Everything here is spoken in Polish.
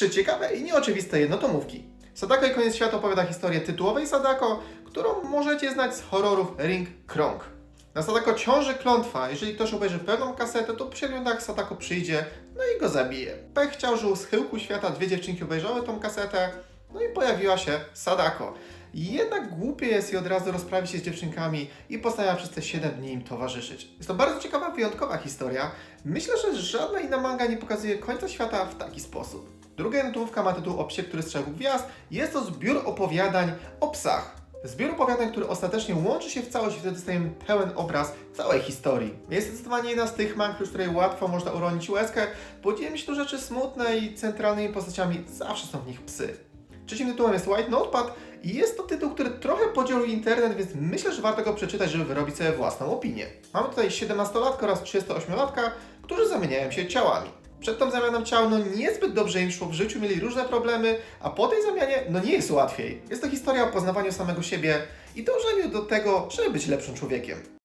trzy ciekawe i nieoczywiste jednotomówki. Sadako i koniec świata opowiada historię tytułowej Sadako, którą możecie znać z horrorów Ring Krąg. Na Sadako ciąży klątwa, jeżeli ktoś obejrzy pełną kasetę, to 7 dniach Sadako przyjdzie, no i go zabije. Pech chciał, że u schyłku świata dwie dziewczynki obejrzały tą kasetę, no i pojawiła się Sadako. Jednak głupie jest i od razu rozprawić się z dziewczynkami i postanawia przez te 7 dni im towarzyszyć. Jest to bardzo ciekawa, wyjątkowa historia. Myślę, że żadna inna manga nie pokazuje końca świata w taki sposób. Druga jednotówka ma tytuł O psie, który strzegł gwiazd. Jest to zbiór opowiadań o psach. Zbiór opowiadań, który ostatecznie łączy się w całość i wtedy dostajemy pełen obraz całej historii. Jest zdecydowanie jedna z tych mang, z której łatwo można uronić łezkę, bo dzieją się tu rzeczy smutne i centralnymi postaciami zawsze są w nich psy. Trzecim tytułem jest White Notepad i jest to tytuł, który trochę podzielił internet, więc myślę, że warto go przeczytać, żeby wyrobić sobie własną opinię. Mamy tutaj 17-latka oraz 38-latka, którzy zamieniają się ciałami. Przed tą zamianą ciał no niezbyt dobrze im szło w życiu, mieli różne problemy, a po tej zamianie no nie jest łatwiej. Jest to historia o poznawaniu samego siebie i dążeniu do tego, żeby być lepszym człowiekiem.